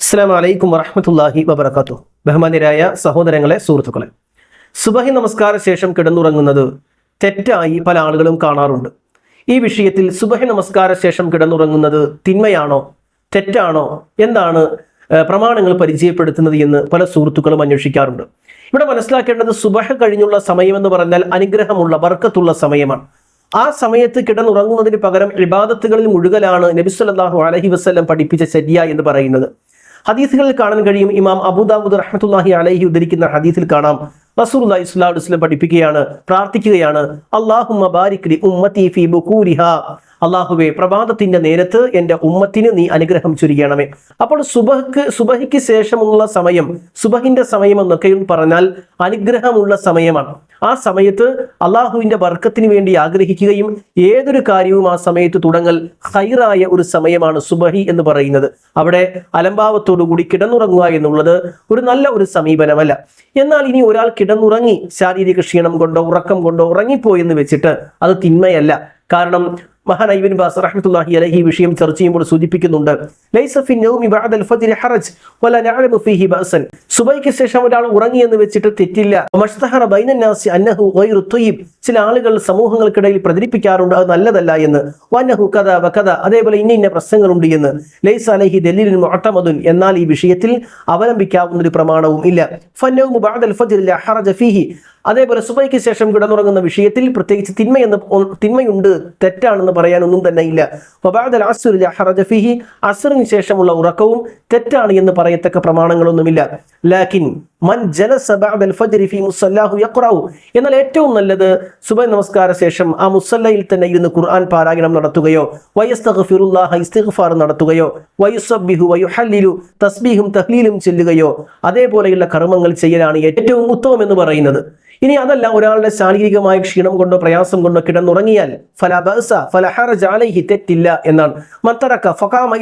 അസ്സാം വലൈക്കും വറഹമത്തല്ലാഹി വബർക്കാത്തു ബഹുമാന്യരായ സഹോദരങ്ങളെ സുഹൃത്തുക്കളെ. സുബഹി നമസ്കാര ശേഷം കിടന്നുറങ്ങുന്നത് തെറ്റായി പല ആളുകളും കാണാറുണ്ട്. ഈ വിഷയത്തിൽ സുബഹി നമസ്കാര ശേഷം കിടന്നുറങ്ങുന്നത് തിന്മയാണോ തെറ്റാണോ എന്താണ് പ്രമാണങ്ങൾ പരിചയപ്പെടുത്തുന്നത് എന്ന് പല സുഹൃത്തുക്കളും അന്വേഷിക്കാറുണ്ട്. ഇവിടെ മനസ്സിലാക്കേണ്ടത് സുബഹ കഴിഞ്ഞുള്ള സമയമെന്ന് പറഞ്ഞാൽ അനുഗ്രഹമുള്ള ബർക്കത്തുള്ള സമയമാണ്. ആ സമയത്ത് കിടന്നുറങ്ങുന്നതിന് പകരം ഇബാദത്തുകളിൽ മുഴുകലാണ് നബിസ്വല്ലാഹു അലഹി വസ്ലം പഠിപ്പിച്ച ശരിയ എന്ന് പറയുന്നത്. ഹദീസുകളിൽ കാണാൻ കഴിയും. ഇമാം അബൂദാബുദ് റഹ്മത്തുല്ലാഹി അലഹി ഉദ്ധരിക്കുന്ന ഹദീസിൽ കാണാം. റസൂൽ ഇസ്ലാം പഠിപ്പിക്കുകയാണ് പ്രാർത്ഥിക്കുകയാണ്. അള്ളാഹു ഉമ്മത്തി അള്ളാഹുവെ പ്രഭാതത്തിന്റെ നേരത്ത് എന്റെ ഉമ്മത്തിന് നീ അനുഗ്രഹം ചുരിയണമേ. അപ്പോൾ സുബഹക്ക് സുബഹിക്ക് ശേഷമുള്ള സമയം സുബഹിന്റെ സമയം എന്നൊക്കെ പറഞ്ഞാൽ അനുഗ്രഹമുള്ള സമയമാണ്. ആ സമയത്ത് അള്ളാഹുവിന്റെ വർക്കത്തിന് വേണ്ടി ആഗ്രഹിക്കുകയും ഏതൊരു കാര്യവും ആ സമയത്ത് തുടങ്ങൽ ഹൈറായ ഒരു സമയമാണ് സുബഹി എന്ന് പറയുന്നത്. അവിടെ അലംഭാവത്തോടു കൂടി കിടന്നുറങ്ങുക എന്നുള്ളത് ഒരു നല്ല ഒരു സമീപനമല്ല. എന്നാൽ ഇനി ഒരാൾ കിടന്നുറങ്ങി ശാരീരിക ക്ഷീണം കൊണ്ടോ ഉറക്കം കൊണ്ടോ ഉറങ്ങിപ്പോയി എന്ന് വെച്ചിട്ട് അത് തിന്മയല്ല. കാരണം മഹാൻ ഐബിൻ ബാസ് റഹ്മത്തുള്ളാഹി അലൈഹി വിഷയം ചർച്ച ചെയ്യുമ്പോൾ സൂചിപ്പിക്കുന്നുണ്ട്. സുബൈക്ക് ശേഷം ഒരാൾ ഉറങ്ങി എന്ന് വെച്ചിട്ട് തെറ്റില്ല. ചില ആളുകൾ സമൂഹങ്ങൾക്കിടയിൽ പ്രചരിപ്പിക്കാറുണ്ട് അത് നല്ലതല്ല എന്ന്. വന്നഹു കഥ വകഥ അതേപോലെ ഇന്ന ഇന്ന പ്രശ്നങ്ങളുണ്ട് എന്ന്. ലൈസ അലൈഹി ദലീലുൻ മുഅത്തമദുൻ. എന്നാൽ ഈ വിഷയത്തിൽ അവലംബിക്കാവുന്ന ഒരു പ്രമാണവും ഇല്ല. അതേപോലെ സുബൈക്ക് ശേഷം കിടന്നുറങ്ങുന്ന വിഷയത്തിൽ പ്രത്യേകിച്ച് തിന്മയെന്ന് തിന്മയുണ്ട് തെറ്റാണെന്ന് പറയാനൊന്നും തന്നെ ഇല്ല. വബാദൽ അസ്രി ല ഹറജ ഫീഹി അസ്റിന് ശേഷമുള്ള ഉറക്കവും തെറ്റാണ് എന്ന് പറയത്തക്ക പ്രമാണങ്ങളൊന്നുമില്ല. ലാക്കിൻ മൻ എന്നാൽ ഏറ്റവും നല്ലത് സുബൈ നമസ്കാര ശേഷം ആ മുസല്ലയിൽ തന്നെ ഇരുന്ന് ഖുർആൻ പാരായണം നടത്തുകയോ ഇസ്തിഗ്ഫാർ നടത്തുകയോ തസ്ബീഹും തഹ്ലീലും ചെല്ലുകയോ അതേപോലെയുള്ള കർമ്മങ്ങൾ ചെയ്യലാണ് ഏറ്റവും ഉത്തമം എന്ന് പറയുന്നത്. ഇനി അതല്ല ഒരാളുടെ ശാരീരികമായ ക്ഷീണം കൊണ്ടോ പ്രയാസം കൊണ്ടോ കിടന്നുറങ്ങിയാൽ ഫല ഫലഹറജ ഫല ഹറജ അലൈഹി തെറ്റില്ല എന്നാണ്. മത്തറക്ക ഫഖാമ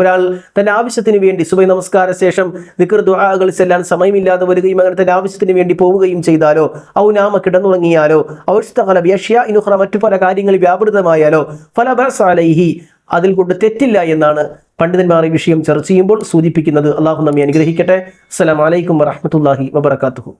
ഒരാൾ തന്റെ ആവശ്യത്തിന് വേണ്ടി സുബൈ നമസ്കാര ശേഷം ദിക്ർ ദുആകൾ ചെല്ലാൻ സമയമില്ലാതെ വരികയും അങ്ങനെ തന്റെ ആവശ്യത്തിന് വേണ്ടി പോവുകയും ചെയ്താലോ? ഔനാമ നാമ കിടന്നുറങ്ങിയാലോ? ഇനുഖറ മറ്റു പല കാര്യങ്ങൾ വ്യാപൃതമായാലോ? ഫല അലൈഹി. അതിൽ കൊണ്ട് തെറ്റില്ല എന്നാണ് പണ്ഡിതന്മാർ ഈ വിഷയം ചർച്ച ചെയ്യുമ്പോൾ സൂചിപ്പിക്കുന്നത്. അള്ളാഹു നമ്മെ അനുഗ്രഹിക്കട്ടെ. അസ്സലാം അലൈക്കും വറഹ്മത്തുള്ളാഹി വബറകാതുഹു.